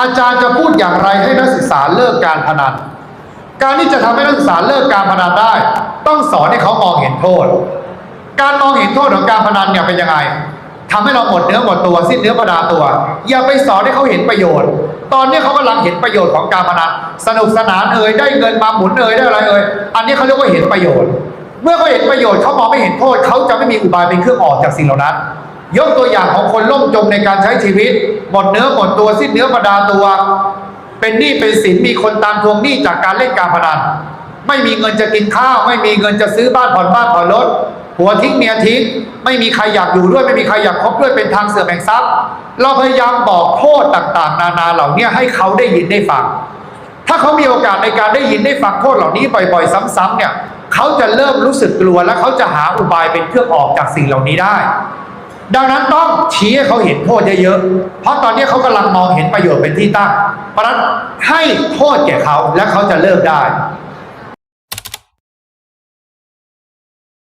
อาจารย์จะพูดอย่างไรให้นักศึกษาเลิกการพนัน การที่จะทำให้นักศึกษาเลิกการพนันได้ ต้องสอนให้เขามองเห็นโทษ การมองเห็นโทษของการพนันเนี่ยเป็นยังไงทำให้เราหมดเนื้อหมดตัวสิ้นเนื้อประดาตัว อย่าไปสอนให้เขาเห็นประโยชน์ ตอนนี้เขากำลังเห็นประโยชน์ของการพนัน สนุกสนานเอ่ยได้เงินมาหมุนเอ่ยได้อะไรเอ่ยอันนี้เขาเรียกว่าเห็นประโยชน์ เมื่อเขาเห็นประโยชน์เขามองไม่เห็นโทษเขาจะไม่มีอุบายเป็นเครื่องออกจากสิ่งเหล่านั้น ยกตัวอย่างของคนล่มจมในการใช้ชีวิต หมดเนื้อหมดตัวสิ้นเนื้อประดาตัว เป็นหนี้เป็นสินมีคนตามทวงหนี้จากการเล่นการพนันไม่มีเงินจะกินข้าว ไม่มีเงินจะซื้อบ้านผ่อนบ้านผ่อนรถผัวทิ้งเมียทิ้ง ไม่มีใครอยากอยู่ด้วย ไม่มีใครอยากคบด้วยเป็นทางเสื่อมแห่งทรัพย์ เราพยายามบอกโทษต่างๆ นานาเหล่านี้ให้เขาได้ยินได้ฟัง ถ้าเขามีโอกาสในการได้ยินได้ฟังโทษเหล่านี้บ่อย ๆ ซ้ำๆเนี่ยเขาจะเริ่มรู้สึกกลัวและเขาจะหาอุบายเป็นเครื่องออกจากสิ่งเหล่านี้ได้ ดังนั้นต้องชี้ให้เขาเห็นโทษเยอะๆ เพราะตอนนี้เขากำลังมองเห็นประโยชน์เป็นที่ตั้ง เพราะฉะนั้นให้โทษแก่เขาและเขาจะเลิกได้